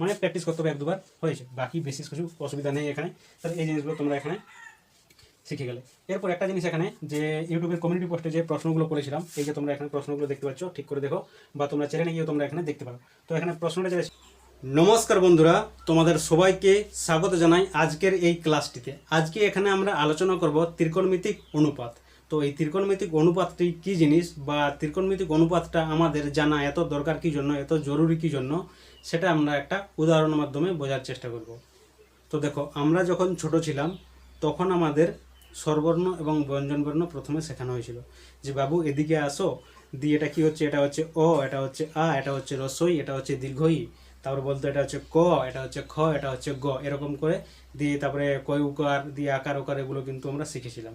মানে প্র্যাকটিস করতে হবে এক দুবার হয়েছে বাকি বেশি কিছু অসুবিধা নেই এখানে। তাহলে এই জিনিসগুলো তোমরা এখানে শিখে গেলে। এরপর একটা জিনিস এখানে, যে ইউটিউবের কমিউনিটি পোস্টে যে প্রশ্নগুলো করেছিলাম, এই যে তোমরা এখানে প্রশ্নগুলো দেখতে পাচ্ছ, ঠিক করে দেখো, বা তোমরা চ্যানেলে গিয়ে তোমরা এখানে দেখতে পারো। তো এখানে প্রশ্নটা যে নমস্কার বন্ধুরা, তোমাদের সবাইকে স্বাগত জানাই আজকের এই ক্লাসটিতে। আজকে এখানে আমরা আলোচনা করব ত্রিকোণমিতিক অনুপাত। তো এই ত্রিকোণমিতিক অনুপাতটি কি জিনিস, বা ত্রিকোণমিতিক অনুপাতটা আমাদের জানা এত দরকার কি জন্য, এত জরুরি কি জন্য? সেটা আমরা একটা উদাহরণের মাধ্যমে বোঝার চেষ্টা করব। তো দেখো, আমরা যখন ছোট ছিলাম, তখন আমাদের স্বরবর্ণ এবং ব্যঞ্জনবর্ণ প্রথমে শেখানো হয়েছিল যে, বাবু, এদিকে আসো, দিয়ে এটা কি হচ্ছে? এটা হচ্ছে অ, এটা হচ্ছে আ, এটা হচ্ছে রসই, এটা হচ্ছে দীর্ঘই, তারপর বলতো এটা হচ্ছে ক, এটা হচ্ছে খ, এটা হচ্ছে গ। এরকম করে দিয়ে তারপরে কয় উকার, দিয়ে আকার, উকার এগুলো কিন্তু আমরা শিখেছিলাম।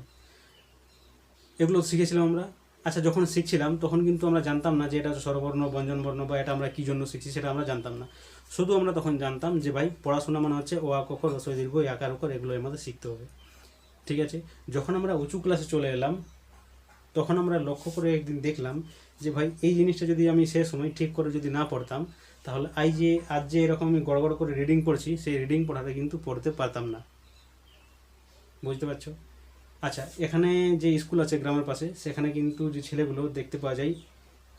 এগুলো শিখেছিলাম আমরা। আচ্ছা যখন শিখছিলাম, তখন কিন্তু আমরা জানতাম না যে এটা স্বরবর্ণ, ব্যঞ্জনবর্ণ বা এটা আমরা কি জন্য শিখছি সেটা আমরা জানতাম না। শুধু আমরা তখন জানতাম যে ভাই, পড়াশোনা মানে হচ্ছে ও, আ, ক, খ রসই দীর্ঘ আকার উকার এগুলো আমাদের শিখতে হবে। ঠিক আছে? যখন আমরা উঁচু ক্লাসে চলে এলাম, তখন আমরা লক্ষ্য করে একদিন দেখলাম যে ভাই, এই জিনিসটা যদি আমি সে সময় ঠিক করে যদি না পড়তাম, তাহলে আই যে, আজ যে এরকম আমি গড় গড় করে রিডিং পড়ছি, সেই রিডিং পড়াটা কিন্তু পড়তে পারতাম না। বুঝতে পারছ? আচ্ছা এখানে যে স্কুল আছে গ্রামের পাশে, সেখানে কিন্তু যে ছেলেগুলো দেখতে পাওয়া যায়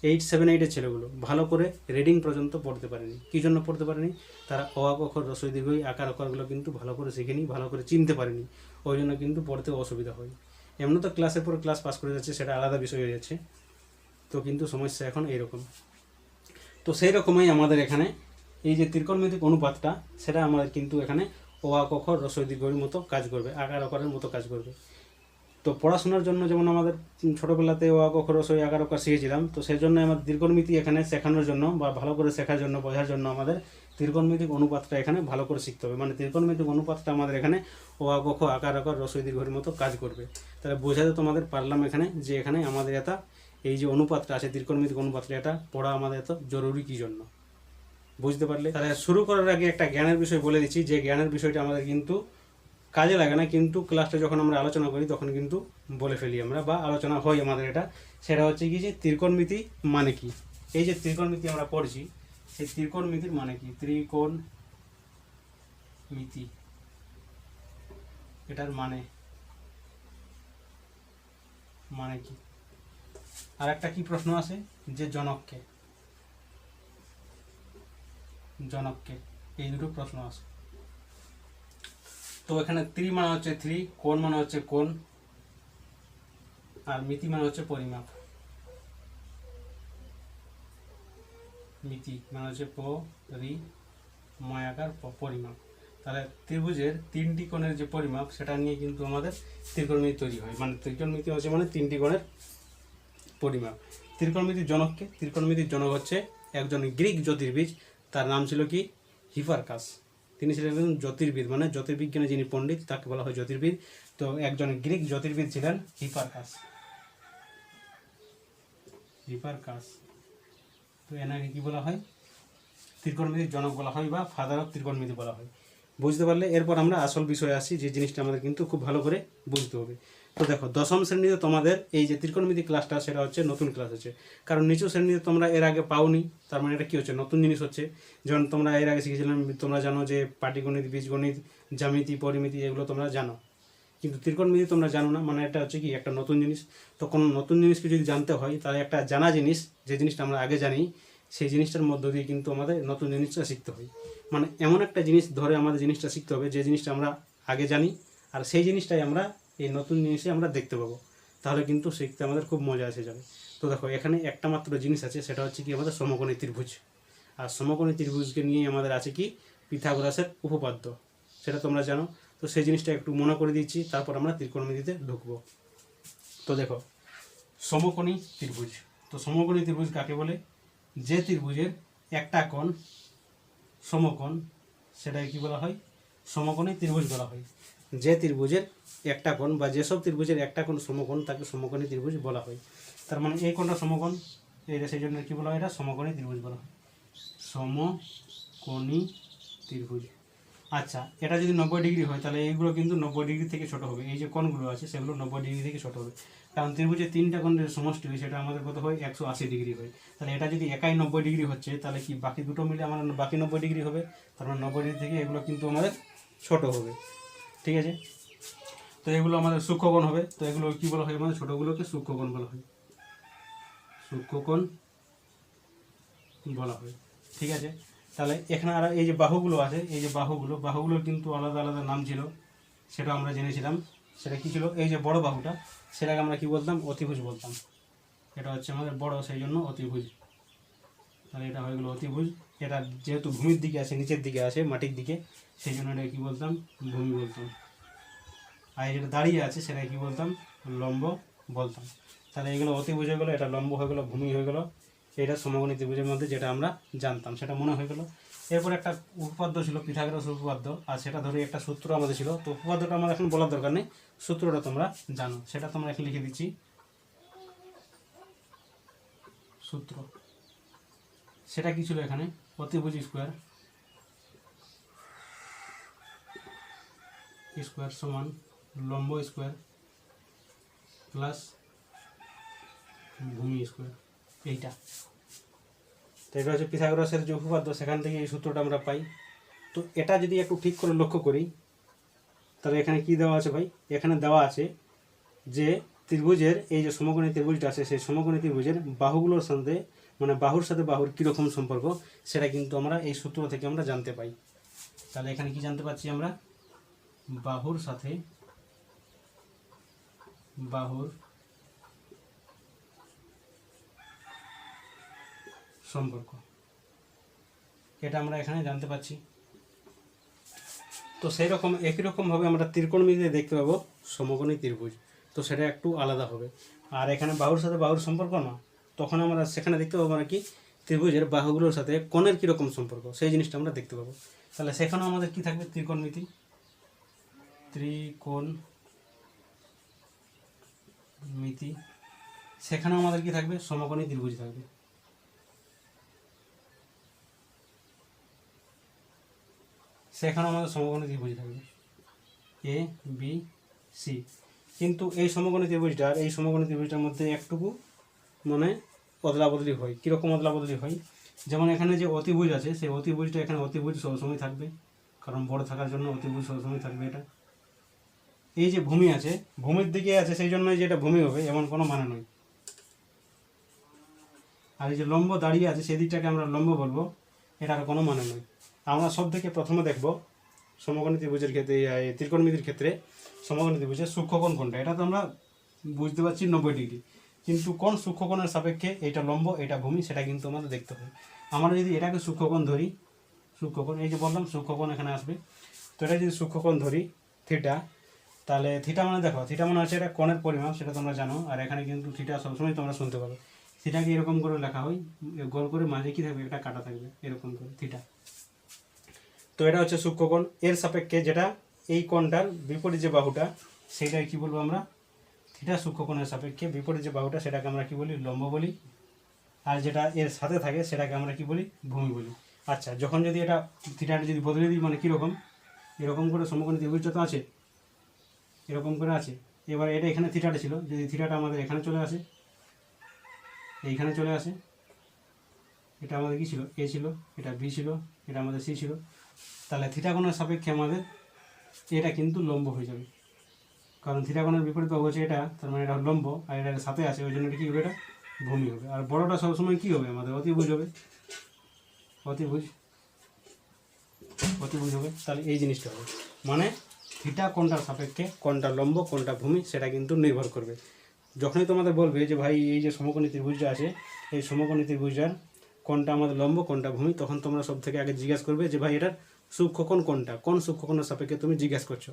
এইট সেভেন এইটের ছেলেগুলো, ভালো করে রিডিং পর্যন্ত পড়তে পারেনি। কী জন্য পড়তে পারেনি? তারা অবাক অক্ষর, রসই দীর্ঘই আকার, অক্ষরগুলো কিন্তু ভালো করে শিখেনি, ভালো করে চিনতে পারেনি। ওই জন্য কিন্তু পড়তে অসুবিধা হয়। এমন তো ক্লাসের পর ক্লাস পাস করে যাচ্ছে, সেটা আলাদা বিষয় হয়ে যাচ্ছে। তো কিন্তু সমস্যা এখন এইরকম। তো সেই রকমই আমাদের এখানে এই যে ত্রিকোণমিতিক অনুপাতটা, সেটা আমাদের কিন্তু এখানে আ কখর রসই দীর্ঘের মতো কাজ করবে, আকার অকারের মতো কাজ করবে। তো পড়াশোনার জন্য যেমন আমাদের ছোটোবেলাতে ও আ কখর রসই আকার অকার শিখেছিলাম, তো সেই জন্য আমাদের ত্রিকোণমিতি এখানে শেখানোর জন্য বা ভালো করে শেখার জন্য, বোঝার জন্য আমাদের ত্রিকোণমিতিক অনুপাতটা এখানে ভালো করে শিখতে হবে। মানে ত্রিকোণমিতিক অনুপাতটা আমাদের এখানে ও আ কখ, আকার আকার, রসই, দীর্ঘের মতো কাজ করবে। তাহলে বোঝাতে তোমাদের পারলাম এখানে যে এখানে আমাদের এটা এই যে অনুপাতটা আছে ত্রিকোণমিতিক অনুপাতটা, এটা পড়া আমাদের এত জরুরি কি জন্য? বুঝতে পারলে? তাহলে শুরু করার আগে একটা জ্ঞানের বিষয় বলে দিচ্ছি। যে জ্ঞানের বিষয়টা আমাদের কিন্তু কাজে লাগে না, কিন্তু ক্লাসটা যখন আমরা আলোচনা করি, তখন কিন্তু বলে ফেলি আমরা বা আলোচনা হয় আমাদের এটা। সেটা হচ্ছে কি যে ত্রিকোণমিতি মানে কি? এই যে ত্রিকোণমিতি আমরা পড়ছি, সেই ত্রিকোণমিতির মানে কি? ত্রিকোণ মিতি এটার মানে? মানে কি? আর একটা কি প্রশ্ন আছে? যে জনককে। জনককে। এই দুটো প্রশ্ন আছে। তো এখানে ত্রি মানে হচ্ছে থ্রি কোণ মানে হচ্ছে কোণ, আর মিতি মানে হচ্ছে পরিমাপ। মিতি মানে হচ্ছে প রি ময়াকার পরিমাপ। তাহলে ত্রিভুজের তিনটি কোণের যে পরিমাপ, সেটা নিয়ে কিন্তু আমাদের ত্রিকোণমিতি তৈরি হয়। মানে ত্রিকোণমিতি হচ্ছে মানে তিনটি কোণের পরিমাপ। ত্রিকোণমিতির জনককে, ত্রিকোণমিতির জনক হচ্ছে একজন গ্রিক জ্যোতির্বিদ, তার নাম ছিল কি? হিফারকাস তিনি ছিলেন একজন জ্যোতির্বিদ মানে জ্যোতির্বিজ্ঞানে যিনি পণ্ডিত, তাকে বলা হয় জ্যোতির্বিদ। তো একজন গ্রিক জ্যোতির্বিদ ছিলেন হিপারকাস। হিপারকাস। তো এনাকে কি বলা হয়? ত্রিকোণমিতির জনক বলা হয় বা ফাদার অফ ত্রিকোণমিতি বলা হয়। বুঝতে পারলে এরপর আমরা আসল বিষয়ে আসি, যে জিনিসটা আমাদের কিন্তু খুব ভালো করে বুঝতে হবে। তো দেখো, দশম শ্রেণীতে তোমাদের এই যে ত্রিকোণমিতি ক্লাসটা সেটা হচ্ছে নতুন ক্লাস হচ্ছে কারণ নিচু শ্রেণীতে তোমরা এর আগে পাওনি, তার মানে এটা কী হচ্ছে? নতুন জিনিস হচ্ছে। যেমন তোমরা এর আগে শিখেছিলাম, তোমরা জানো যে পাটিগণিত, বীজগণিত, জ্যামিতি, পরিমিতি, এগুলো তোমরা জানো। কিন্তু ত্রিকোণমিতি তোমরা জানো না মানে এটা হচ্ছে কি, একটা নতুন জিনিস। তো কোনো নতুন জিনিসকে যদি জানতে হয়, তাহলে একটা জানা জিনিস, যে জিনিসটা আমরা আগে জানি, সেই জিনিসটার মধ্য দিয়ে কিন্তু আমাদের নতুন জিনিসটা শিখতে হয়। মানে এমন একটা জিনিস ধরে আমাদের জিনিসটা শিখতে হবে, যে জিনিসটা আমরা আগে জানি, আর সেই জিনিসটাই আমরা এই নতুন জিনিসে আমরা দেখতে পাবো। তাহলে কিন্তু শিখতে আমাদের খুব মজা এসে যাবে। তো দেখো, এখানে একটা মাত্র জিনিস আছে, সেটা হচ্ছে কি আমাদের সমকোণী ত্রিভুজ। আর সমকোণী ত্রিভুজকে নিয়ে আমাদের আছে কি পিথাগোরাসের উপপাদ্য। সেটা তোমরা জানো। তো সেই জিনিসটা একটু মনে করে দিচ্ছি, তারপর আমরা ত্রিকোণমিতিতে ঢুকবো। তো দেখো, সমকোণী ত্রিভুজ। তো সমকোণী ত্রিভুজ কাকে বলে? যে ত্রিভুজের একটা কোণ সমকোণ, সেটাকে কি বলা হয়? সমকোণী ত্রিভুজ বলা হয়। যে ত্রিভুজের একটা কোণ বা যেসব ত্রিভুজের একটা কোণ সমকোণ, তাকে সমকোণী ত্রিভুজ বলা হয়। তার মানে এই কোণটা সমকোণ এটা সেই জন্য কী বলা হয় এটা? সমকোণী ত্রিভুজ বলা হয়। সমকোণী ত্রিভুজ। আচ্ছা এটা যদি নব্বই ডিগ্রি হয়, তাহলে এইগুলো কিন্তু নব্বই ডিগ্রি থেকে ছোট হবে। এই যে কোণগুলো আছে, সেগুলো নব্বই ডিগ্রি থেকে ছোট হবে। কারণ ত্রিভুজের তিনটা কোণের সমষ্টি হয়, সেটা আমাদের কত হয়? একশো আশি ডিগ্রি হয়। তাহলে এটা যদি একাই নব্বই ডিগ্রি হচ্ছে, তাহলে কি বাকি দুটো মিলে আমার বাকি নব্বই ডিগ্রি হবে? তার মানে নব্বই ডিগ্রি থেকে এগুলো কিন্তু আমাদের ছোট হবে। ঠিক আছে? তো এগুলো আমাদের সূক্ষ্মকোণ হবে। তো এগুলো কি বলা হয়? আমাদের ছোটোগুলোকে সূক্ষ্মকোণ বলা হয়। সূক্ষ্মকোণ বলা হয়। ঠিক আছে? তাহলে এখানে আর এই যে বাহুগুলো আছে, এই যে বাহুগুলো, বাহুগুলোর কিন্তু আলাদা আলাদা নাম ছিল। সেটা আমরা জেনেছিলাম। সেটা কি ছিল? এই যে বড় বাহুটা, সেটাকে আমরা কি বলতাম? অতিভুজ বলতাম। এটা হচ্ছে আমাদের বড়, সেই জন্য অতিভুজ। তাহলে এটা হয়ে গেলো অতিভুজ। এটা যেহেতু ভূমির দিকে আছে, নিচের দিকে আছে, মাটির দিকে, সেই জন্য এটা কি বলতাম? ভূমি বলতাম। আর যেটা দাঁড়িয়ে আছে সেটা কি বলতাম? লম্ব বলতাম। তাহলে এগুলো অতিভুজ হয়ে গেলো, এটা লম্ব হয়ে গেলো, ভূমি হয়ে গেলো, এটা সমগণী ত্রিভুজের মধ্যে যেটা আমরা জানতাম, সেটা মনে হয়ে গেলো। এরপর একটা উপপাদ্য ছিল, পিথাগোরাস উপপাদ্য, আর সেটা ধরে একটা সূত্র আমাদের ছিল। তো উপপাদ্যটা আমার এখন বলার দরকার নেই, সূত্রটা তোমরা জানো। সেটা তোমরা এখন লিখে দিচ্ছি। সূত্র। সেটা কি ছিল এখানে? অতিভুজ স্কোয়ার। স্কোয়ার সমান লম্ব স্কোয়ার প্লাস ভূমি স্কোয়ার। এইটা। তো এটা হচ্ছে পিথাগোরাসের যে উপপাদ্য সেখান থেকে এই সূত্রটা আমরা পাই। তো এটা যদি একটু ঠিক করে লক্ষ্য করি, তাহলে এখানে কি দেওয়া আছে ভাই? এখানে দেওয়া আছে যে ত্রিভুজের এই যে সমকোণী ত্রিভুজটা আছে, সেই সমকোণী ত্রিভুজের বাহুগুলোর সাথে মানে বাহুর সাথে বাহুর কীরকম সম্পর্ক, সেটা কিন্তু আমরা এই সূত্র থেকে আমরা জানতে পাই। তাহলে এখানে কি জানতে পারছি আমরা? বাহুর সাথে বাহুর সম্পর্ক। এটা আমরা এখানে জানতে পাচ্ছি তো সেই রকম, একই রকমভাবে আমরা ত্রিকোণমিতিতে দেখতে পাবো সমকোণী ত্রিভুজ। তো সেটা একটু আলাদা হবে। আর এখানে বাহুর সাথে বাহুর সম্পর্ক না, তখন আমরা সেখানে দেখতে পাবো নাকি ত্রিভুজের বাহুগুলোর সাথে কোণের কীরকম সম্পর্ক, সেই জিনিসটা আমরা দেখতে পাবো। তাহলে সেখানেও আমাদের কি থাকবে? ত্রিকোণমিতি ত্রিকোণ মিতি। সেখানেও আমাদের কি থাকবে? সমকোণী ত্রিভুজ থাকবে। সেখানেও আমাদের সমকোণী ত্রিভুজ থাকবে। এ বি সি কিন্তু এই সমকোণী ত্রিভুজটা আর এই সমকোণী ত্রিভুজটার মধ্যে একটুকু মানে অদলা বদলি হয়। কীরকম অদলা বদলি হয়? যেমন এখানে যে অতিভুজ আছে, সেই অতিভুজটা এখানে অতিভুজ সবসময় থাকবে। কারণ বড় থাকার জন্য অতিভুজ সবসময় থাকবে এটা। এই যে ভূমি আছে, ভূমির দিকে আছে, সেই জন্যই যে এটা ভূমি হবে, এমন কোনো মানে নয়। আর এই যে লম্ব দাঁড়িয়ে আছে, সেই দিকটাকে আমরা লম্ব বলব এটার কোনো মানে নয়। আমরা সব থেকে প্রথমে দেখব সমকোণী ত্রিভুজের ক্ষেত্রে ত্রিকোণমিতির ক্ষেত্রে সমকোণী ত্রিভুজের সূক্ষ্মকোণ কোনটা? এটা তো আমরা বুঝতে পারছি নব্বই ডিগ্রি। কিন্তু কোন সূক্ষ্মকোণের সাপেক্ষে এটা লম্ব, এটা ভূমি, সেটা কিন্তু আমাদের দেখতে হবে। আমরা যদি এটাকে সূক্ষ্মকোণ ধরি, সূক্ষ্মকোণ, এই যে বললাম সূক্ষ্মকোণ এখানে আসবে। তো এটা যদি সূক্ষ্মকোণ ধরি, থিটা তাহলে থিটা মানে দেখো থিটা মানে হচ্ছে এটা কোণের পরিমাপ, সেটা তোমরা জানো। আর এখানে কিন্তু থিটা সবসময় তোমরা শুনতে পাবে। থিটাকে এরকম করে লেখা হয়, গোল করে মাঝে কি থাকবে? একটা কাটা থাকবে, এরকম করে থিটা তো এটা হচ্ছে সূক্ষ্মকোণ। এর সাপেক্ষে যেটা এই কোণটার বিপরীত যে বাহুটা সেটাই কি বলব আমরা? থিটা সূক্ষ্মকোণের সাপেক্ষে বিপরীত যে বাহুটা, সেটাকে আমরা কি বলি? লম্ব বলি। আর যেটা এর সাথে থাকে, সেটাকে আমরা কি বলি? ভূমি বলি। আচ্ছা যখন যদি এটা থিটাটা যদি বদলে দিই মানে কীরকম? এরকম করে সমকোণী ত্রিভুজটা তো আছে। এরকম করে আছে। এবার এটা এখানে থিটাটা ছিল। যদি থিটাটা আমাদের এখানে চলে আসে, এইখানে চলে আসে, এটা আমাদের কী ছিল? এ ছিল, এটা বি ছিল, এটা আমাদের সি ছিল। তাহলে থিটাকোণের সাপেক্ষে আমাদের এটা কিন্তু লম্ব হয়ে যাবে। কারণ থিটাকোণের বিপরীত বাহু হচ্ছে এটা, তার মানে এটা লম্ব, আর এটা সাথে আছে, ওই জন্য এটা কী হবে? এটা ভূমি হবে। আর বড়টা সবসময় কী হবে? আমাদের অতিভুজ হবে। অতিভুজ অতিভুজ হবে। তাহলে এই জিনিসটা হবে। মানে থিটা কোনটার সাপেক্ষে, কোনটা লম্ব, কোনটা ভূমি, সেটা কিন্তু নির্ভর করবে। যখনই তোমাদের বলবে যে ভাই, এই যে সমকোণী ত্রিভুজটা আছে, এই সমকোণী ত্রিভুজটার কোনটা আমাদের লম্ব, কোনটা ভূমি, তখন তোমরা সব থেকে আগে জিজ্ঞাসা করবে যে ভাই, এটার সূক্ষ্মকোণ কোনটা? কোন সূক্ষ্মকোণের সাপেক্ষে তুমি জিজ্ঞাসা করছ?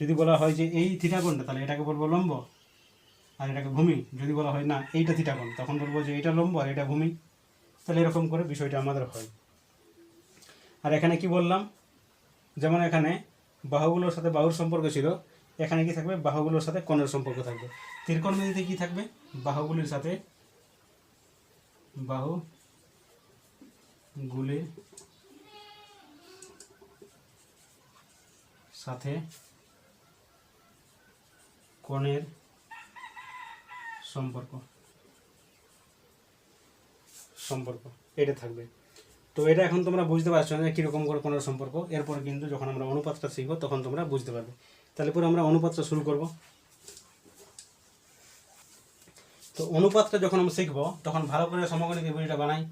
যদি বলা হয় যে এই থিটা কোণটা, তাহলে এটাকে বলব লম্ব, আর এটাকে ভূমি। যদি বলা হয় না, এইটা থিটা কোণ, তখন বলব যে এটা লম্ব আর এটা ভূমি। তাহলে এরকম করে বিষয়টা আমাদের হয়। আর এখানে কি বললাম? যেমন এখানে বাহুগুলোর সাথে বাহুর সম্পর্ক ছিল, এখানে কি থাকবে? বাহুগুলোর সাথে কোণের সম্পর্ক থাকবে। ত্রিকোণ ত্রিকোণমিতিতে কি থাকবে? বাহুগুলির সাথে বাহু গুলির সাথে কোণের সম্পর্ক। সম্পর্ক। এটা থাকবে। তো এটা এখন তোমরা বুঝতে পারছ না যে কীরকম করে কোনো সম্পর্ক। এরপর কিন্তু যখন আমরা অনুপাতটা শিখব, তখন তোমরা বুঝতে পারবে। তাহলে পরে আমরা অনুপাতটা শুরু করব। তো অনুপাতটা যখন আমরা শিখব, তখন ভালো করে সমকোণী ত্রিভুজটা বানাই।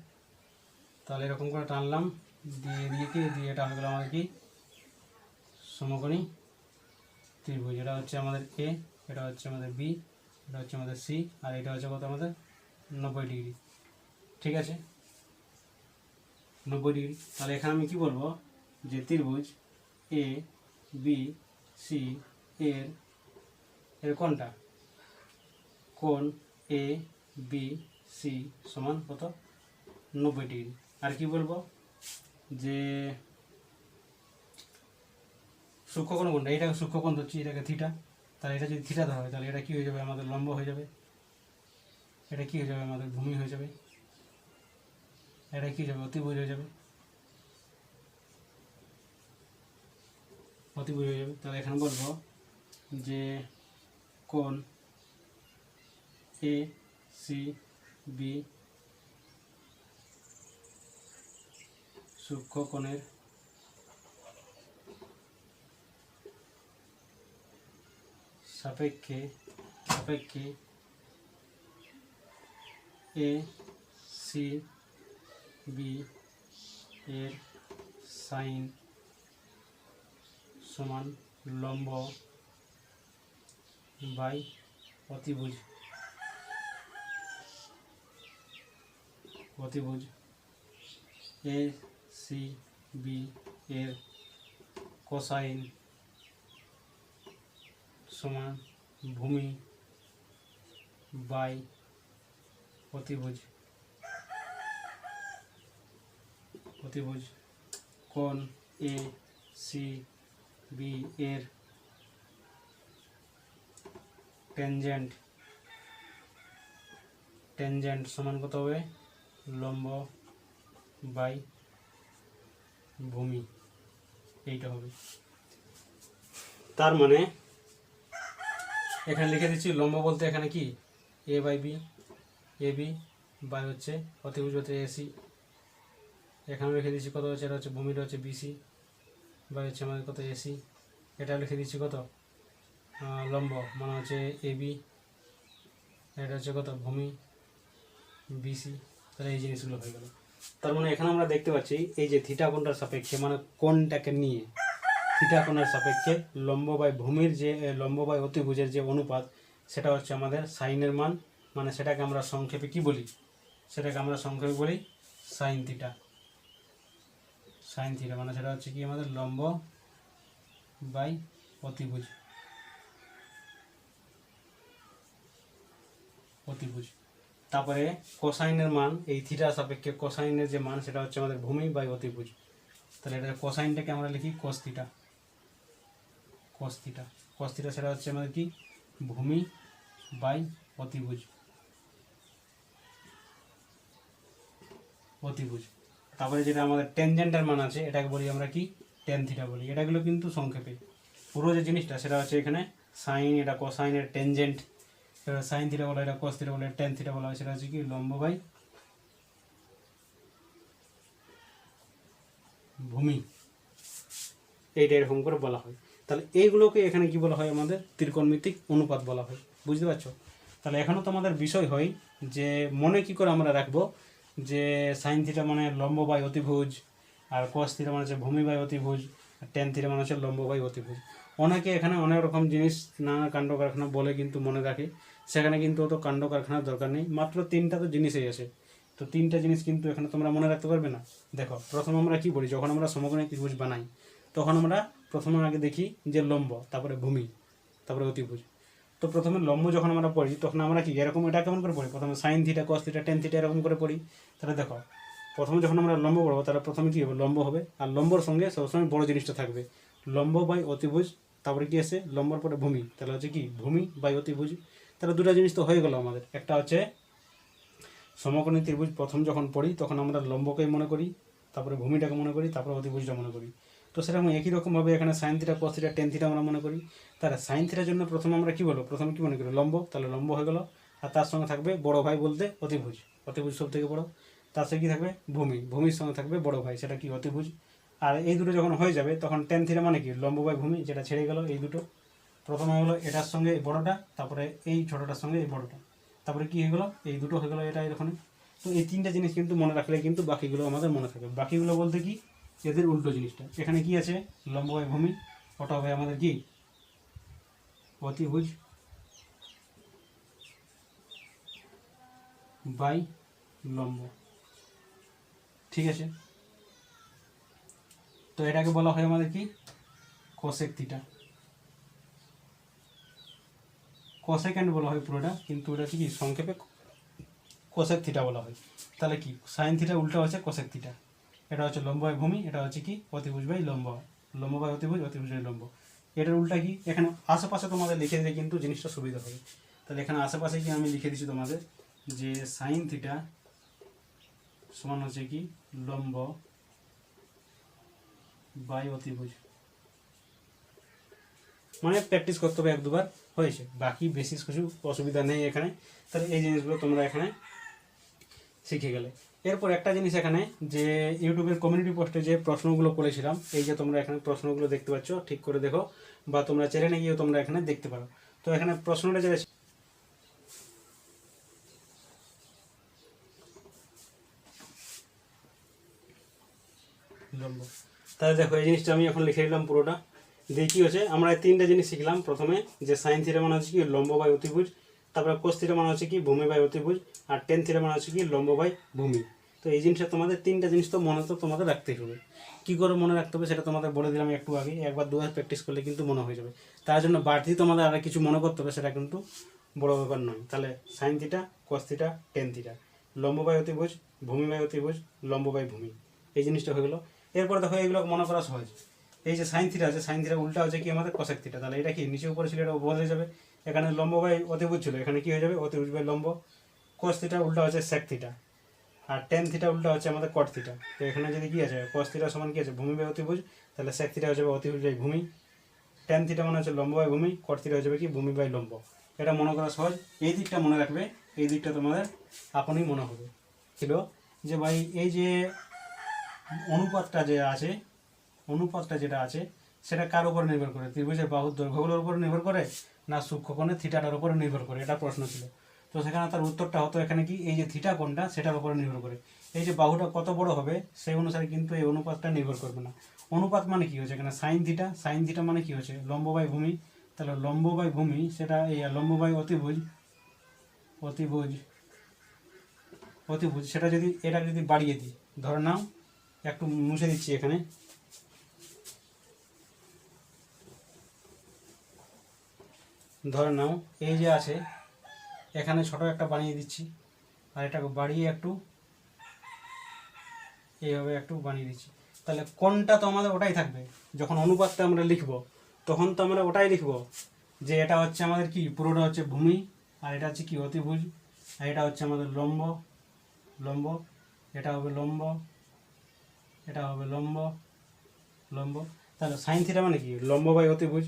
তাহলে এরকম করে টানলাম। দিয়ে দিয়ে কি? দিয়ে এটা হয়ে আমাদের কি? সমকোণী ত্রিভুজ। এটা হচ্ছে আমাদের এ এটা হচ্ছে আমাদের বি এটা হচ্ছে আমাদের সি আর এটা হচ্ছে কত আমাদের? নব্বই ডিগ্রি। ঠিক আছে? নব্বই ডিগ্রি। তাহলে এখানে আমি কি বলব? যে ত্রিভুজ এ বি সি এর এর কোনটা? কোন এ বি সি সমান কত? নব্বই ডিগ্রি। আর কি বলব? যে সূক্ষ্মকোণ কোনটা? এটাকে সূক্ষ্মকোণ ধরছি, এটাকে থিটা তাহলে এটা যদি থিটা ধরা হয়, তাহলে এটা কি হয়ে যাবে? আমাদের লম্ব হয়ে যাবে। এটা কি হয়ে যাবে? আমাদের ভূমি হয়ে যাবে। এটা কি যাবে অতিভুজ হয়ে যাবে। অতিভুজ হয়ে যাবে। তাহলে এখানে বলব যে কোন এ সি বি সূক্ষ্মকোণের সাপেক্ষে সাপেক্ষে এ সি বি এর সাইন সমান লম্ব বাই অতিভুজ অতিভুজ এ সি বি এর কোসাইন সমান ভূমি বাই অতিভুজ অতিভুজ। কোণ এ, সি, বি এর ট্যানজেন্ট ট্যানজেন্ট সমান কত হবে? লম্ব বাই ভূমি। এইটা হবে। তার মানে এখানে লিখে দিচ্ছি, লম্ব বলতে এখানে কি? A by B, A B by হচ্ছে অতিভুজ হচ্ছে এসি এখানে লিখে দিচ্ছি কত হচ্ছে? এটা হচ্ছে ভূমিটা হচ্ছে বিসি বা হচ্ছে আমাদের কত এসি এটা লিখে দিচ্ছি কত? লম্ব মানে হচ্ছে এ বি এটা হচ্ছে কত? ভূমি বিসি তাহলে এই জিনিসগুলো হয়ে গেল। তার মানে এখানে আমরা দেখতে পাচ্ছি এই যে থিটা কোণটার সাপেক্ষে মানে কোণটাকে নিয়ে থিটা কোণের সাপেক্ষে লম্ব বাই ভূমির যে লম্ব বাই অতিভুজের যে অনুপাত, সেটা হচ্ছে আমাদের সাইনের মান মানে সেটাকে আমরা সংক্ষেপে কি বলি? সেটাকে আমরা সংক্ষেপে বলি সাইন থিটা সাইন থিটা মানে সেটা হচ্ছে কি আমাদের লম্ব বাই অতিভুজ। অতিভুজ। তারপরে কোসাইনের মান, এই থিটা সাপেক্ষে কোসাইনের যে মান, সেটা হচ্ছে আমাদের ভূমি বাই অতিভুজ। তাহলে এটা কোসাইনটাকে আমরা লিখি কস্তিটা theta cos theta cos theta সেটা হচ্ছে আমাদের কি? ভূমি বাই অতিভুজ। অতিভুজ। তারপরে যেটা আমাদের টেনজেন্টের মান আছে, এটাকে বলি আমরা কি? টেন থিটা বলি। এটাগুলো কিন্তু সংক্ষেপে। পুরো যে জিনিসটা, সেটা হচ্ছে এখানে সাইন এটা কোসাইনের টেনজেন্ট এটা সাইন থিটা বলা এটা কোস থিটা বলা টেন থিটা বলা হয়, সেটা হচ্ছে কি? লম্ব বাই ভূমি। এইটা এরকম করে বলা হয়। তাহলে এইগুলোকে এখানে কি বলা হয়? আমাদের ত্রিকোণমিতিক অনুপাত বলা হয়। বুঝতে পারছ? তাহলে এখনও তো আমাদের বিষয় হয় যে মনে কি করে আমরা রাখব? যে সাইন থিটা মানে লম্ব বাই অতিভুজ, আর কোস থিটা মানে হচ্ছে ভূমি বাই অতিভুজ, আর টেন থিটা মানে হচ্ছে লম্ব বাই অতিভুজ। অনেকে এখানে অনেক রকম জিনিস, নানা কাণ্ড কারখানা বলে কিন্তু মনে রাখে। সেখানে কিন্তু অত কাণ্ড কারখানার দরকার নেই। মাত্র তিনটা তো জিনিসই আছে। তো তিনটা জিনিস কিন্তু এখানে তোমরা মনে রাখতে পারবে না। দেখো, প্রথম আমরা কি বলি? যখন আমরা সমকোণী ত্রিভুজ বানাই, তখন আমরা প্রথমে আগে দেখি যে লম্ব, তারপরে ভূমি, তারপরে অতিভুজ। তো প্রথমে লম্ব যখন আমরা পড়ি, তখন আমরা কি, এরকম এটা কেমন করে পড়ি? প্রথমে sine theta cos theta tan theta এরকম করে পড়ি। তাহলে দেখো, প্রথমে যখন আমরা লম্ব পড়ব, তাহলে প্রথমে কী হবে? লম্ব হবে। আর লম্বর সঙ্গে সবসময় বড় জিনিসটা থাকবে। লম্ব বাই অতিভুজ, তারপরে কি আছে? লম্বর পরে ভূমি। তাহলে হচ্ছে কি? ভূমি বাই অতিভুজ। তাহলে দুটো জিনিস তো হয়ে গেল আমাদের। একটা হচ্ছে সমকোণী ত্রিভুজ, প্রথম যখন পড়ি, তখন আমরা লম্বকে মনে করি, তারপরে ভূমিটাকে মনে করি, তারপরে অতিভুজটা মনে করি। তো সেরকম একই রকমভাবে এখানে sine theta cos theta tan theta আমরা মনে করি। তাহলে সাইন থিটার জন্য প্রথমে আমরা কি বলব? প্রথমে কি মনে করি? লম্ব? তাহলে লম্ব হয়ে গেল। আর তার সঙ্গে থাকবে বড় ভাই বলতে অতিভুজ। অতিভুজ সব থেকে বড়। তার সঙ্গে কি থাকবে? ভূমি। ভূমির সঙ্গে থাকবে বড় ভাই, সেটা কি? অতিভুজ। আর এই দুটো যখন হয়ে যাবে, তখন টেন থিটা মানে কি? লম্ব বাই ভূমি, যেটা ছেড়ে গেল এই দুটো। প্রথমে হলো এটার সঙ্গে এই বড়টা, তারপরে এই ছোটোটার সঙ্গে এই বড়টা। তারপরে কি হয়ে গেলো? এই দুটো হয়ে গেলো এটা এরকম তো এই তিনটা জিনিস কিন্তু মনে রাখলে কিন্তু বাকিগুলো আমাদের মনে থাকবে। বাকিগুলো বলতে কি? এদের উল্টো জিনিসটা। এখানে কি আছে? লম্ব বাই ভূমি। ওটা হবে আমাদের কি? অতিভুজ বাই লম্ব ঠিক আছে? তো এটাকে বলা হয় আমাদের কি? কোসেক থিটা কোসেকেন্ড বলা হয় পুরোটা, কিন্তু এটা কি সংক্ষেপে কোসেক থিটা বলা হয়। তাহলে কি? সাইন থিটা উল্টা হচ্ছে কোসেক থিটা এটা হচ্ছে লম্ব ভূমি, এটা হচ্ছে কি? অতিভুজ বাই লম্ব। লম্ব বাই অতিভুজ অতিভুজ বাই লম্ব। এটার উল্টা কি? এখানে আশেপাশে তোমাদের লিখে দিলে কিন্তু জিনিসটা সুবিধা হবে। তাহলে এখানে আশেপাশে কি আমি লিখে দিচ্ছি তোমাদের যে সাইন থিটা সমান হচ্ছে কি? লম্ব বাই অতিভুজ। মানে প্র্যাকটিস করতে হবে এক দুবার, হয়েছে। বাকি বেশি কিছু অসুবিধা নেই এখানে। তাহলে এই জিনিসগুলো তোমরা এখানে শিখে গেলে। এরপর একটা জিনিস এখানে যে ইউটিউবের কমিউনিটি পোস্টে যে প্রশ্নগুলো করেছিলাম, এই যে তোমরা এখানে প্রশ্নগুলো দেখতে পাচ্ছ, ঠিক করে দেখো। বা তোমরা চ্যানেলে গিয়েও তোমরা এখানে দেখতে পারো। তো এখানে প্রশ্নটা যেটা তাহলে দেখো, এই জিনিসটা আমি এখন লিখে দিলাম পুরোটা। দিয়ে কী হচ্ছে, আমরা এই তিনটা জিনিস শিখলাম। প্রথমে যে সাইন থিটা মানে হচ্ছে কি লম্ব বাই অতিভুজ, তারপরে কোস থিটা মানে হচ্ছে কি ভূমি বাই অতিভুজ, আর টেন থিটা মানে হচ্ছে কি লম্ব বাই ভূমি। তো এই জিনিসটা তোমাদের, তিনটা জিনিস তো মনে তো তোমাদের রাখতেই হবে। কী করে মনে রাখতে হবে সেটা তোমাদের বলে দিলাম একটু আগে একবার দুবার প্র্যাকটিস করলে কিন্তু মনে হয়ে যাবে। তার জন্য বাড়তি তোমাদের আর কিছু মনে করতে হবে, সেটা কিন্তু বড় ব্যাপার নয়। তাহলে sine theta cos theta tan theta লম্ব বাই অতিভুজ ভূমি বাই অতিভুজ ভূমি। এই জিনিসটা হয়ে গেলো। এরপরে দেখো এইগুলো মনে করা সহজ। এই যে সাইন থিটা আছে সাইন থিটা উল্টা হচ্ছে কি আমাদের কষাক থিটা তাহলে এটা কি? নিচে উপরে ছিল, এটা বদলে যাবে। এখানে লম্ব বাই অতিভুজ ছিল, এখানে কি হয়ে যাবে? অতিভুজ বাই লম্ব। কোস থিটা উল্টা হচ্ছে স্যাক থিটা আর টেন থিটা উল্টা হচ্ছে আমাদের কট থিটা তো এখানে যদি কী আছে? কস থিটা সমান কি আছে? ভূমি বাই অতিভুজ। তাহলে স্যাক থিটা হয়ে যাবে অতিভুজ বাই ভূমি। টেন থিটা মানে হচ্ছে লম্ব বাই ভূমি। কট থিটা হয়ে যাবে কি? ভূমি বাই লম্ব। এটা মনে করা সহজ। এই দিকটা মনে রাখবে। এই দিকটা তোমাদের আপনি মনে হবে। ছিল যে ভাই, এই যে অনুপাতটা যে আছে, অনুপাতটা যেটা আছে, সেটা কার উপর নির্ভর করে? ত্রিভুজের বাহুর দৈর্ঘ্যগুলোর উপর নির্ভর করে না সূক্ষ্মকোণের থিটাটার উপর নির্ভর করে? এটা প্রশ্ন ছিল। তো সেখানে তার উত্তরটা হতো এখানে কি? এই যে থিটা কোণটা, সেটার উপর নির্ভর করে। এই যে বাহুটা কত বড় হবে, সেই অনুসারে কিন্তু এই অনুপাতটা নির্ভর করবে না। অনুপাত মানে কি হচ্ছে এখানে সাইন থিটা সাইন থিটা মানে কি হচ্ছে লম্ব বাই ভূমি। তাহলে লম্ব বাই ভূমি, সেটা এই লম্ব বাই অতিভুজ অতিভুজ অতিভুজ, সেটা যদি, এটা যদি বাড়িয়ে দিই, ধরে নাও, একটু মুছে দিচ্ছি এখানে। ধরে নাও, এই যে আছে এখানে ছোট একটা বানিয়ে দিচ্ছি। আর এটাকে বাড়িয়ে একটু এইভাবে একটু বানিয়ে দিচ্ছি। তাহলে কোনটা তো আমাদের ওটাই থাকবে। যখন অনুপাতটা আমরা লিখব, তখন তো আমরা ওটাই লিখব যে এটা হচ্ছে আমাদের কি? পুরোটা হচ্ছে ভূমি, আর এটা হচ্ছে কি? অতিভুজ, আর এটা হচ্ছে আমাদের লম্ব লম্ব, এটা হবে লম্ব, এটা হবে লম্ব লম্ব। তাহলে সাইন থিটা মানে কি? লম্ব বাই অতিভুজ।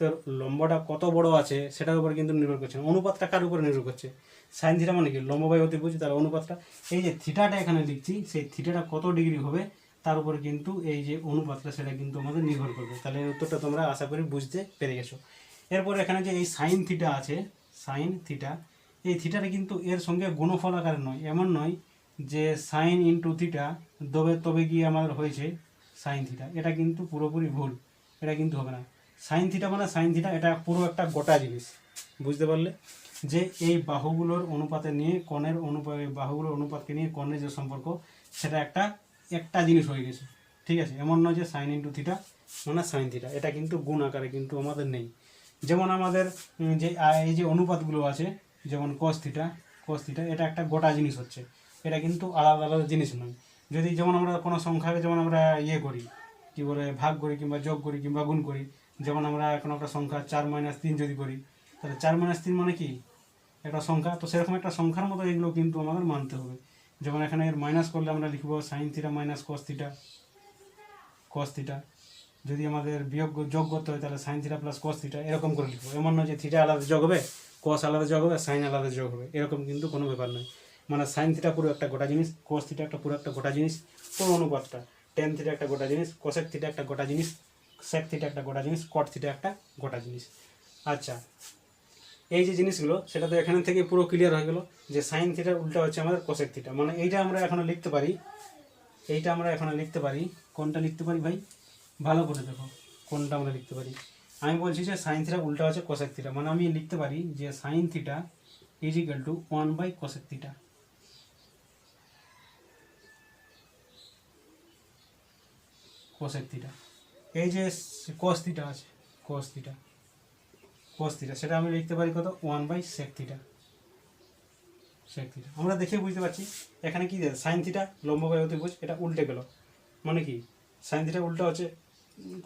তো লম্বটা কত বড় আছে সেটার উপর কিন্তু নির্ভর করছে অনুপাতটা কার উপর নির্ভর করছে? সাইন থিটা মানে কি? লম্ব বাই অতিভুজ তার অনুপাতটা। এই যে থিটাটা এখানে লিখছি, সেই থিটাটা কত ডিগ্রি হবে, তার উপর কিন্তু এই যে অনুপাতটা, সেটা কিন্তু আমাদের নির্ভর করবে। তাহলে উত্তরটা তোমরা আশা করি বুঝতে পেরে গেছো। এরপর এখানে যে এই সাইন থিটা আছে সাইন থিটা এই থিটাটা কিন্তু এর সঙ্গে গুণফল আকারে নয়। এমন নয় যে সাইন ইন্টু থিটা তবে তবে গিয়ে আমাদের হয়েছে সাইন থিটা এটা কিন্তু পুরোপুরি ভুল। এটা কিন্তু হবে না। সাইন থিটা মানে সাইন থিটা, এটা পুরো একটা গোটা জিনিস। বুঝতে পারলে? যে এই বাহুগুলোর অনুপাতে নিয়ে, কণের অনুপাত বাহুগুলোর অনুপাতকে নিয়ে কণের যে সম্পর্ক, সেটা একটা একটা জিনিস হয়ে গেছে। ঠিক আছে? এমন নয় যে সাইন ইন্টু থিটা মানে সাইন থিটা। এটা কিন্তু গুণ আকারে কিন্তু আমাদের নেই। যেমন আমাদের যে এই যে অনুপাতগুলো আছে, যেমন কস থিটা কস থিটা, এটা একটা গোটা জিনিস হচ্ছে। এটা কিন্তু আলাদা আলাদা জিনিস নয়। যদি যেমন আমরা কোনো সংখ্যাকে যেমন আমরা ইয়ে করি, কী বলে, ভাগ করি কিংবা যোগ করি কিংবা গুণ করি যেমন আমরা কোনো একটা সংখ্যা চার মাইনাস তিন যদি করি, তাহলে চার মাইনাস তিন মানে কি? একটা সংখ্যা। তো সেরকম একটা সংখ্যার মতো এগুলো কিন্তু আমাদের মানতে হবে। যেমন এখানে এর মাইনাস করলে আমরা লিখব sine theta minus cos theta cos theta যদি আমাদের বিয়োগ যোগ করতে হয়, তাহলে sine theta plus cos theta এরকম করে লিখব। এমন নয় যে থিটা আলাদা যোগ হবে কস আলাদা যোগ হবে সাইন আলাদা যোগ হবে। এরকম কিন্তু কোনো ব্যাপার নয়। মানে সাইন থিটা পুরো একটা গোটা জিনিস কস থিটা একটা পুরো একটা গোটা জিনিস পুরো অনুপাতটা? টেন থিটা একটা গোটা জিনিস কোসেক থিটা একটা গোটা জিনিস সেক থিটা একটা গোটা জিনিস কট থিটা একটা গোটা জিনিস। আচ্ছা এই যে জিনিসগুলো, সেটা তো এখান থেকে পুরো ক্লিয়ার হয়ে গেল যে সাইন থিটার উল্টা হচ্ছে আমাদের কোসেক থিটা মানে এইটা আমরা এখনও লিখতে পারি, এইটা আমরা এখনও লিখতে পারি। কোনটা লিখতে পারি ভাই? ভালো করে দেখো, কোনটা আমরা লিখতে পারি। আমি বলছি যে সাইন থিটা উল্টা হচ্ছে কোসেক থিটা মানে আমি লিখতে পারি যে sine theta is equal to one by cosec theta cosec theta এই যে কোস থিটা আছে কোস থিটা কোস থিটা সেটা আমি লিখতে পারি কত? ওয়ান বাই সেক থিটা আমরা দেখে বুঝতে পারছি, এখানে কি সাইন থিটা লম্ব বাই অতিভুজ, এটা উল্টে গেল। মানে কি? সাইন থিটা উল্টা হচ্ছে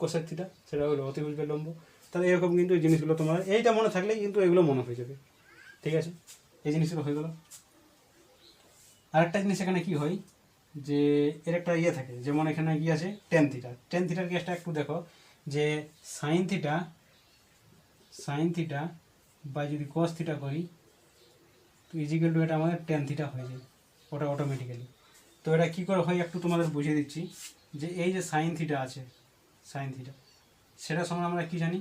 কোসেক থিটা সেটা হলো অতিভুজ লম্ব। তাহলে এরকম কিন্তু এই জিনিসগুলো তোমার, এইটা মনে থাকলেই কিন্তু এগুলো মনে হয়ে যাবে। ঠিক আছে? এই জিনিসগুলো হয়ে গেল। আরেকটা জিনিস এখানে কি হয়? যে এর একটা ইয়ে থাকে, যেমন এখানে কি আছে? টেন থিটা টেন থিটার কেসটা একটু দেখো, যে সাইন থিটা সাইন থিটা বা যদি কস থিটা করি, তো ইজিক্যাল টু এটা আমাদের টেন থিটা হয়ে যায়, ওটা অটোমেটিক্যালি তো এটা কী করে হয় একটু তোমাদের বুঝিয়ে দিচ্ছি, যে এই যে সাইন থিটা আছে সাইন থিটা সেটা সময় আমরা কি জানি?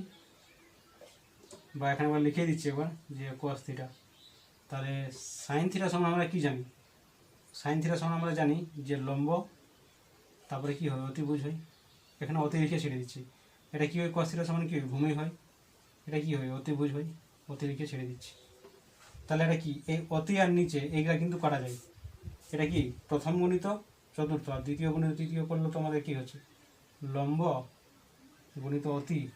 বা এখানে আমরা লিখে দিচ্ছি এবার, যে কস থিটা তাহলে সাইন থিটার সময় আমরা কি জানি? সাইন থিটার সময় আমরা জানি যে লম্ব, তারপরে কি হয় অতিভুজ হয়। এখানে অতি লিখে ছেড়ে দিচ্ছি। এটা কি হয়? কস থিটার সমান কি হয়? ভূমি হয়। এটা কি হয়? অতিভুজ হয়। অতি লিখে ছেড়ে দিচ্ছি। তাহলে এটা কি? এই অতি আর নিচে, এইগুলা কিন্তু করা যায়। এটা কি? প্রথম গণিত, চতুর্থ। আর দ্বিতীয় গণিত, তৃতীয় করলে তো আমাদের কি হচ্ছে? লম্ব গণিত অতি।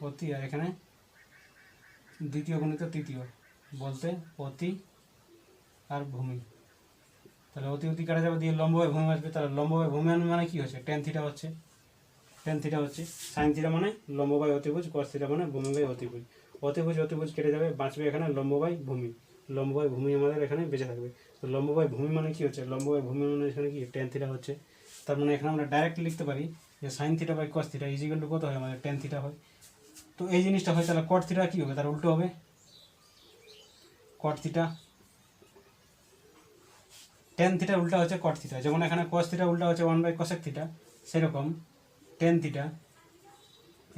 অতি, আর এখানে দ্বিতীয় গণিত তৃতীয়। বলতে অতি আর ভূমি। তাহলে অতি অতি কাটা যাবে, দিয়ে লম্ব হয়ে ভূমি আসবে। তাহলে লম্ব হয়ে ভূমি মানে কি হচ্ছে? টেন থিটা হচ্ছে। টেন থিটা হচ্ছে সাইন থিটা মানে লম্ব বাই অতিভুজ কস থিটা মানে ভূমি বাই অতিভুজ। অতিভুজ অতিভুজ কেটে যাবে, বাঁচবে এখানে লম্ব বাই ভূমি। লম্ব বাই ভূমি আমাদের এখানে বেঁচে থাকবে। তো লম্ব বাই ভূমি মানে কি হচ্ছে? লম্ব বাই ভূমি মানে এখানে কি? টেন থিটা হচ্ছে। তার মানে এখানে আমরা ডাইরেক্ট লিখতে পারি যে sine theta by cos theta is equal to কত হয়? আমাদের টেন থিটা হয়। তো এই জিনিসটা হয়, তাহলে কট থিটা কী হবে? তার উল্টো হবে। কট থিটা টেন থিটা উল্টা হচ্ছে কট থিটা যেমন এখানে কস থিটা উল্টা হচ্ছে ওয়ান বাই কসেক থিটা সেরকম টেন থিটা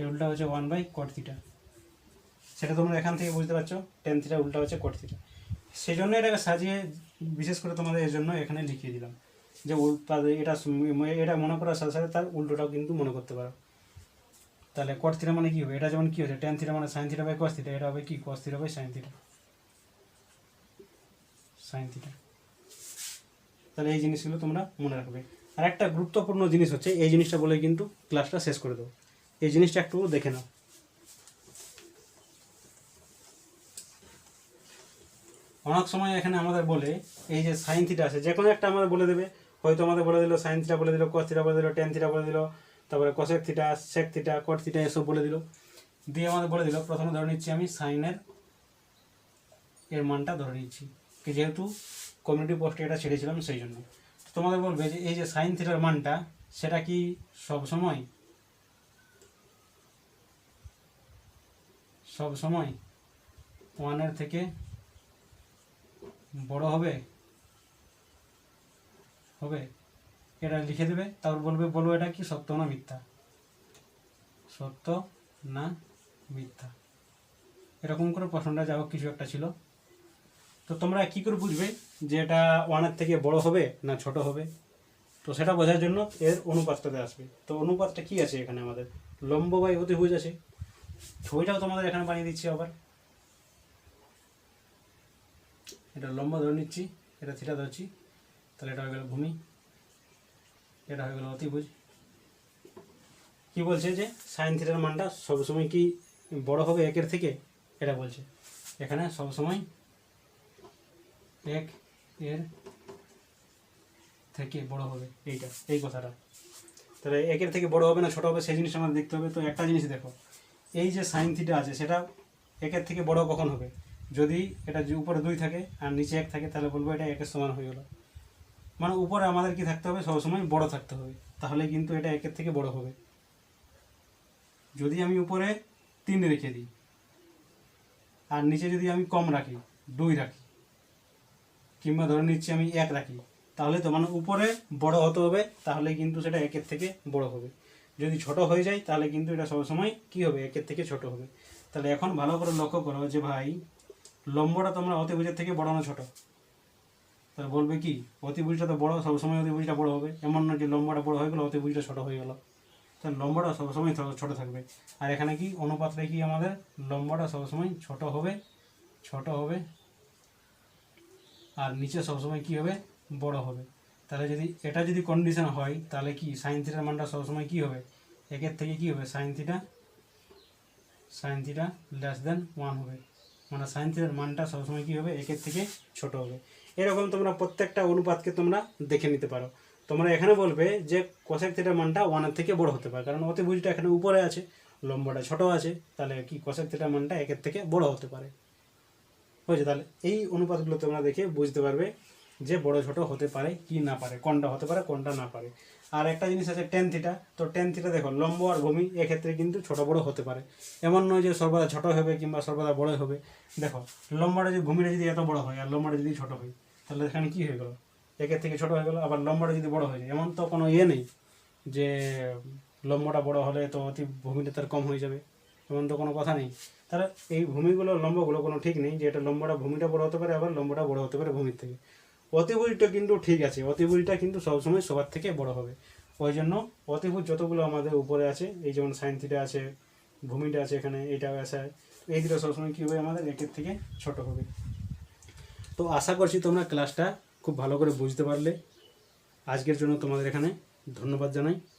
এর উল্টা হচ্ছে ওয়ান বাই কট থিটা সেটা তোমরা এখান থেকে বুঝতে পারছ টেন থিটা উল্টা হচ্ছে কট থিটা সেই জন্য এটাকে সাজিয়ে বিশেষ করে তোমাদের এর জন্য এখানে লিখিয়ে দিলাম। যে এটা এটা মনে করার সাথে সাথে তার উল্টোটাও কিন্তু মনে করতে পারো। তাহলে কট থিটা মানে কি হবে? এটা যেমন কি হচ্ছে? টেন থিটা মানে sine theta by cos theta এটা হবে কি? Cos theta by sine theta sine theta তাহলে এই জিনিসগুলো তোমরা মনে রাখবে। আর একটা গুরুত্বপূর্ণ জিনিস হচ্ছে, এই জিনিসটা বলে কিন্তু ক্লাসটা শেষ করে দেবো। এই জিনিসটা একটু দেখে নাও। অনেক সময় এখানে আমাদের বলে, এই যে সাইন থিটা আছে, যে কোনো একটা আমাদের বলে দেবে। হয়তো আমাদের বলে দিল সাইন থিটা বলে দিল কস থিটা বলে দিল টেন থিটা বলে দিল, তারপরে cosec theta sec theta cot theta এসব বলে দিল। দিয়ে আমাদের বলে দিল, প্রথমে ধরে নিচ্ছি আমি সাইনের এর মানটা ধরে নিচ্ছি। যেহেতু কমিউনিটি পোস্টে এটা ছেড়েছিলাম সেই জন্য তোমাদের বলবে যে এই যে সাইন থিটার মানটা, সেটা কি সব সময়? সব সময় ওয়ানের থেকে বড় হবে? হবে। এটা লিখে দেবে, তারপর বলবে বলব এটা কি সত্য না মিথ্যা? সত্য না মিথ্যা। এরকম করে প্রশ্নটা যা হোক, কিছু একটা ছিল। তো তোমরা কি করে বুঝবে যে এটা ওয়ানের থেকে বড় হবে না ছোট হবে? তো সেটা বোঝার জন্য এর অনুপাতটাতে আসবে। তো অনুপাতটা কি আছে এখানে আমাদের? লম্ব বাই অতিভুজ আছে। ছবিটাও তোমাদের এখানে বানিয়ে দিচ্ছি আবার। এটা লম্ব ধরে নিচ্ছি, এটা থিটা ধরছি, তাহলে এটা হয়ে গেল ভূমি, এটা হয়ে গেল অতিভুজ। কি বলছে যে সাইন থিটার মানটা সবসময় কি বড় হবে একের থেকে? এটা বলছে। এখানে সবসময় এক এর থেকে বড় হবে এইটা, এই কথাটা। তাহলে একের থেকে বড় হবে না, ছোট হবে, সেই জিনিস আমাদের দেখতে হবে। তো একটা জিনিস দেখো, এই যে সাইন থিটা আছে, সেটা একের থেকে বড় কখন হবে? যদি এটা যে উপরে দুই থাকে আর নিচে এক থাকে, তাহলে বলব এটা একের সমান হয়ে গেলো। মানে উপরে আমাদের কি থাকতে হবে? সবসময় বড় থাকতে হবে। তাহলে কিন্তু এটা একের থেকে বড় হবে। যদি আমি উপরে তিন রেখে দিই, আর নিচে যদি আমি কম রাখি, দুই রাখি কিংবা ধরে নিচ্ছি আমি এক রাখি, তাহলে তো মানে উপরে বড় হতে হবে, তাহলে কিন্তু সেটা একের থেকে বড় হবে। যদি ছোট হয়ে যায়, তাহলে কিন্তু এটা সবসময় কি হবে? একের থেকে ছোট হবে। তাহলে এখন ভালো করে লক্ষ্য করো যে ভাই, লম্বটা তোমরা অতিভুজের থেকে বড় না ছোট? তাহলে বলবে কি, অতিভুজটা তো বড় সবসময় অতিভুজটা বড় হবে। এমন না যে লম্বাটা বড় হয়ে গেলো, অতিভুজটা ছোট হয়ে গেল। তাহলে লম্বাটা সবসময় ছোট থাকবে। আর এখানে কি, অনুপাত রেখি আমাদের লম্বাটা সবসময় ছোট হবে ছোট হবে আর নিচে সবসময় কি হবে? বড় হবে। তাহলে যদি এটা যদি কন্ডিশন হয়, তাহলে কি? সাইন থিটার মানটা সবসময় কি হবে? একের থেকে কি হবে? Sine theta sine theta less than one হবে। মানে সাইন থিটার মানটা সবসময় কি হবে? একের থেকে ছোট হবে। এরকম তোমরা প্রত্যেকটা অনুপাতকে তোমরা দেখে নিতে পারো। তোমরা এখানে বলবে যে কোসেক থিটার মানটা ওয়ানের থেকে বড় হতে পারে। কারণ অতিভুজটা এখানে উপরে আছে, লম্বাটা ছোট আছে। তাহলে কি? কোসেক থিটার মানটা একের থেকে বড় হতে পারে। হয়েছে, তাহলে এই অনুপাতগুলো তোমরা দেখে বুঝতে পারবে যে বড় ছোট হতে পারে কি না পারে, কোনটা হতে পারে, কোনটা না পারে। আর একটা জিনিস আছে টেন থিটা তো টেন থিটা দেখো, লম্ব আর ভূমি এক্ষেত্রে কিন্তু ছোট বড় হতে পারে। এমন নয় যে সর্বদা ছোট হবে কিংবা সর্বদা বড় হবে। দেখো, লম্বাটা যদি, ভূমিটা যদি এত বড় হয় আর লম্বাটা যদি ছোট হয়, তাহলে এখানে কি হয়ে গেল? একের থেকে ছোট হয়ে গেলো, আবার লম্বাটা যদি বড় হয়ে যায়। এমন তো কোনো ইয়ে নেই যে লম্বটা বড় হলে তো অতি, ভূমিটা তার কম হয়ে যাবে। এমন তো কোনো কথা নেই। তাহলে এই ভূমিগুলো লম্বগুলো কোনো ঠিক নেই যে এটা লম্বাটা ভূমিটা বড় হতে পারে, আবার লম্বটা বড় হতে পারে ভূমির থেকে। অতিভুজটা কিন্তু ঠিক আছে, অতিভুজটা কিন্তু সবসময় সবার থেকে বড় হবে। ওই জন্য অতিভুজ যতগুলো আমাদের উপরে আছে, এই যেমন সাইন থিটা আছে, ভূমিটা আছে এখানে, এইটাও আছে, এই দুটো সবসময় কী হবে আমাদের? একের থেকে ছোট হবে। তো আশা করছি তোমরা ক্লাসটা খুব ভালো করে বুঝতে পারলে। আজকের জন্য তোমাদের এখানে ধন্যবাদ জানাই।